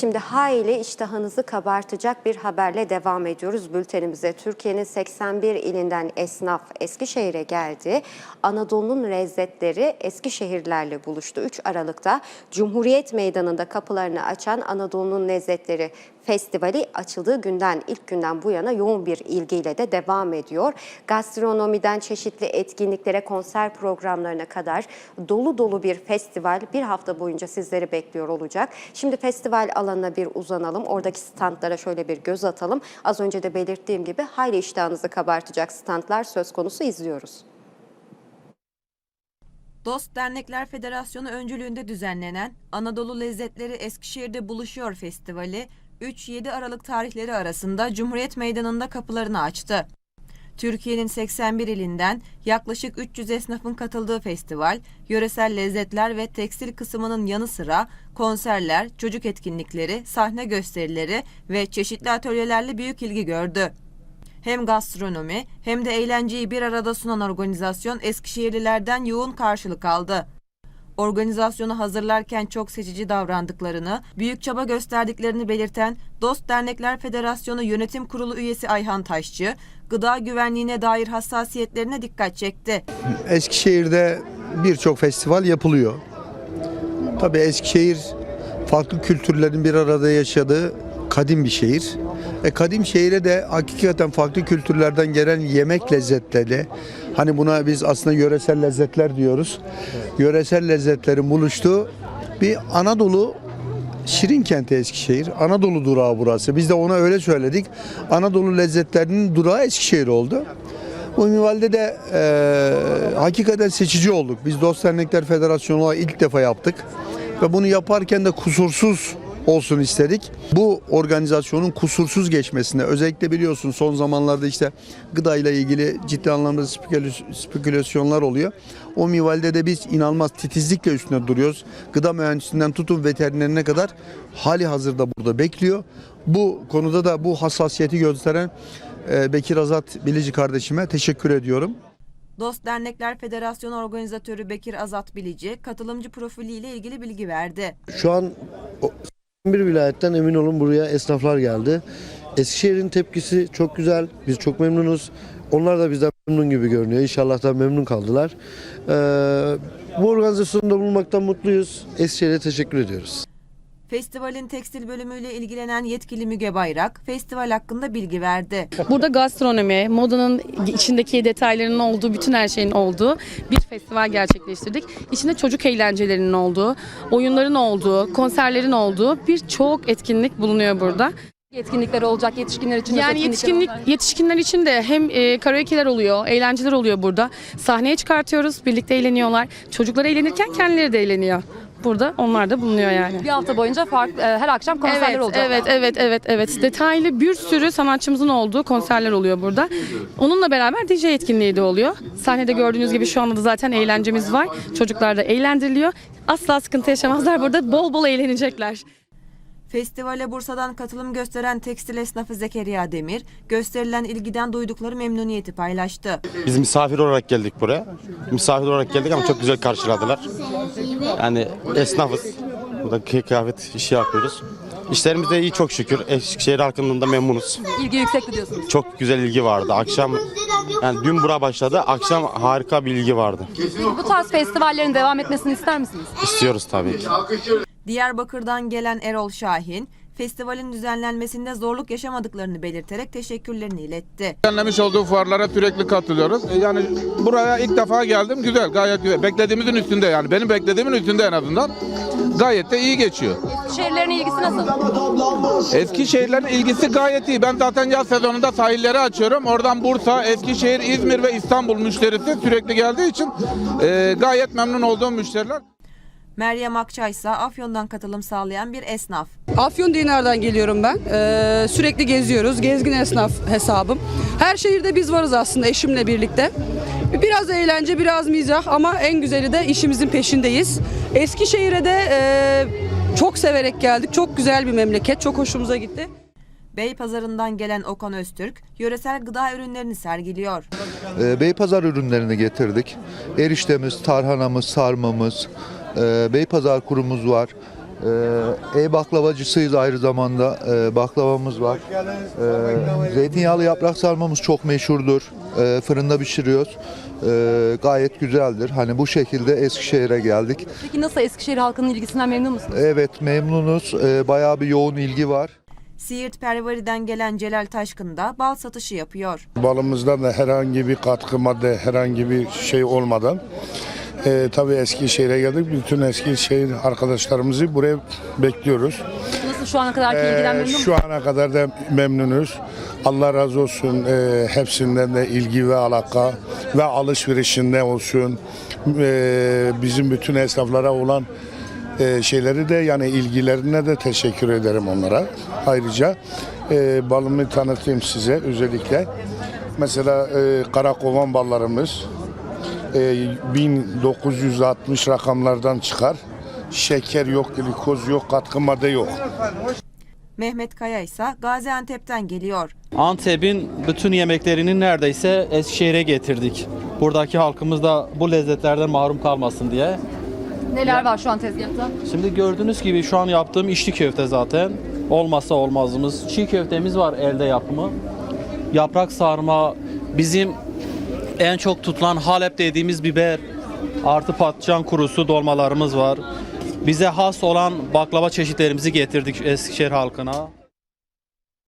Şimdi hayli iştahınızı kabartacak bir haberle devam ediyoruz bültenimize. Türkiye'nin 81 ilinden esnaf Eskişehir'e geldi. Anadolu'nun lezzetleri Eskişehirlerle buluştu. 3 Aralık'ta Cumhuriyet Meydanı'nda kapılarını açan Anadolu'nun Lezzetleri Festivali açıldığı günden ilk günden bu yana yoğun bir ilgiyle de devam ediyor. Gastronomiden çeşitli etkinliklere, konser programlarına kadar dolu dolu bir festival bir hafta boyunca sizleri bekliyor olacak. Şimdi festival alanına bir uzanalım. Oradaki standlara şöyle bir göz atalım. Az önce de belirttiğim gibi hayli iştahınızı kabartacak standlar söz konusu izliyoruz. Dost Dernekler Federasyonu öncülüğünde düzenlenen Anadolu Lezzetleri Eskişehir'de Buluşuyor Festivali 3-7 Aralık tarihleri arasında Cumhuriyet Meydanı'nda kapılarını açtı. Türkiye'nin 81 ilinden yaklaşık 300 esnafın katıldığı festival, yöresel lezzetler ve tekstil kısmının yanı sıra konserler, çocuk etkinlikleri, sahne gösterileri ve çeşitli atölyelerle büyük ilgi gördü. Hem gastronomi hem de eğlenceyi bir arada sunan organizasyon Eskişehirlilerden yoğun karşılık aldı. Organizasyonu hazırlarken çok seçici davrandıklarını, büyük çaba gösterdiklerini belirten Dost Dernekler Federasyonu Yönetim Kurulu üyesi Ayhan Taşçı, gıda güvenliğine dair hassasiyetlerine dikkat çekti. Eskişehir'de birçok festival yapılıyor. Tabii Eskişehir farklı kültürlerin bir arada yaşadığı kadim bir şehir. E kadim şehire de hakikaten farklı kültürlerden gelen yemek lezzetleri, hani buna biz aslında yöresel lezzetler diyoruz. Yöresel lezzetlerin buluştuğu bir Anadolu Şirin kenti Eskişehir. Anadolu durağı burası. Biz de ona öyle söyledik. Anadolu lezzetlerinin durağı Eskişehir oldu. Bu minvalde de e, hakikaten seçici olduk. Biz Dost Dernekler Federasyonu ilk defa yaptık. Ve bunu yaparken de kusursuz olsun istedik. Bu organizasyonun kusursuz geçmesine özellikle biliyorsun son zamanlarda işte gıda ile ilgili ciddi anlamda spekül- spekülasyonlar oluyor. O minvalde de biz inanılmaz titizlikle üstüne duruyoruz. Gıda mühendisinden tutun veterinerine kadar hali hazırda burada bekliyor. Bu konuda da bu hassasiyeti gösteren e, Bekir Azat Bilici kardeşime teşekkür ediyorum. Dost Dernekler Federasyonu organizatörü Bekir Azat Bilici, katılımcı profiliyle ilgili bilgi verdi. Şu an bir vilayetten emin olun buraya esnaflar geldi. Eskişehir'in tepkisi çok güzel. Biz çok memnunuz. Onlar da bizden memnun gibi görünüyor. İnşallah da memnun kaldılar. Ee, bu organizasyonda bulunmaktan mutluyuz. Eskişehir'e teşekkür ediyoruz. Festivalin tekstil bölümüyle ilgilenen yetkili Müge Bayrak, festival hakkında bilgi verdi. Burada gastronomi, modanın içindeki detaylarının olduğu, bütün her şeyin olduğu bir festival gerçekleştirdik. İçinde çocuk eğlencelerinin olduğu, oyunların olduğu, konserlerin olduğu birçok etkinlik bulunuyor burada. etkinlikler olacak yetişkinler için de Yani yetişkinlik olacak. yetişkinler için de hem e, karaoke'ler oluyor, eğlenceler oluyor burada. Sahneye çıkartıyoruz, birlikte eğleniyorlar. Çocuklar eğlenirken kendileri de eğleniyor. Burada onlar da bulunuyor yani. bir hafta boyunca farklı e, her akşam konserler evet, olacak. Evet, evet, evet, evet. Detaylı bir sürü sanatçımızın olduğu konserler oluyor burada. Onunla beraber DJ etkinliği de oluyor. Sahnede gördüğünüz gibi şu anda da zaten eğlencemiz var. Çocuklar da eğlendiriliyor. Asla sıkıntı yaşamazlar burada. Bol bol eğlenecekler. Festivale Bursa'dan katılım gösteren tekstil esnafı Zekeriya Demir, gösterilen ilgiden duydukları memnuniyeti paylaştı. Biz misafir olarak geldik buraya. Misafir olarak geldik ama çok güzel karşıladılar. Yani esnafız. Burada kıy- kıyafet işi yapıyoruz. İşlerimiz de iyi çok şükür. Eskişehir halkından da memnunuz. İlgi yüksekti diyorsunuz. Çok güzel ilgi vardı. Akşam yani dün bura başladı. Akşam harika bir ilgi vardı. Peki bu tarz festivallerin devam etmesini ister misiniz? İstiyoruz tabii ki. Diyarbakır'dan gelen Erol Şahin, festivalin düzenlenmesinde zorluk yaşamadıklarını belirterek teşekkürlerini iletti. Düzenlemiş olduğu fuarlara sürekli katılıyoruz. Yani buraya ilk defa geldim. Güzel, gayet güzel. Beklediğimizin üstünde yani. Benim beklediğimin üstünde en azından. Gayet de iyi geçiyor. Şehirlerin ilgisi nasıl? Eskişehirlerin ilgisi gayet iyi. Ben zaten yaz sezonunda sahilleri açıyorum. Oradan Bursa, Eskişehir, İzmir ve İstanbul müşterisi sürekli geldiği için e, gayet memnun olduğum müşteriler. Meryem Akçay ise Afyon'dan katılım sağlayan bir esnaf. Afyon Dinar'dan geliyorum ben. Ee, sürekli geziyoruz. Gezgin esnaf hesabım. Her şehirde biz varız aslında eşimle birlikte. Biraz eğlence, biraz mizah ama en güzeli de işimizin peşindeyiz. Eskişehir'e de e, çok severek geldik. Çok güzel bir memleket. Çok hoşumuza gitti. Beypazarı'ndan gelen Okan Öztürk, yöresel gıda ürünlerini sergiliyor. Ee, Beypazar ürünlerini getirdik. Eriştemiz, tarhanamız, sarmamız, e, Beypazar kurumuz var. Ee, E-baklavacısıyız aynı zamanda. Ee, baklavamız var. Ee, zeytinyağlı yaprak sarmamız çok meşhurdur. Ee, fırında pişiriyoruz. Ee, gayet güzeldir. Hani bu şekilde Eskişehir'e geldik. Peki nasıl Eskişehir halkının ilgisinden memnun musunuz? Evet memnunuz. Ee, bayağı bir yoğun ilgi var. Siirt Pervari'den gelen Celal Taşkın da bal satışı yapıyor. Balımızda da herhangi bir katkı madde, herhangi bir şey olmadan e, tabii Eskişehir'e geldik. Bütün Eskişehir arkadaşlarımızı buraya bekliyoruz. Nasıl şu ana ilgiden E, memnun musunuz? şu ana kadar da memnunuz. Allah razı olsun e, hepsinden de ilgi ve alaka ve alışverişinde olsun. E, bizim bütün esnaflara olan e, şeyleri de yani ilgilerine de teşekkür ederim onlara. Ayrıca e, balımı tanıtayım size özellikle. Mesela e, karakovan ballarımız 1960 rakamlardan çıkar. Şeker yok, glikoz yok, katkı madde yok. Mehmet Kaya ise Gaziantep'ten geliyor. Antep'in bütün yemeklerini neredeyse Eskişehir'e getirdik. Buradaki halkımız da bu lezzetlerden mahrum kalmasın diye. Neler var şu an tezgahta? Şimdi gördüğünüz gibi şu an yaptığım içli köfte zaten. Olmazsa olmazımız. Çiğ köftemiz var elde yapımı. Yaprak sarma, bizim en çok tutulan Halep dediğimiz biber, artı patlıcan kurusu dolmalarımız var. Bize has olan baklava çeşitlerimizi getirdik Eskişehir halkına.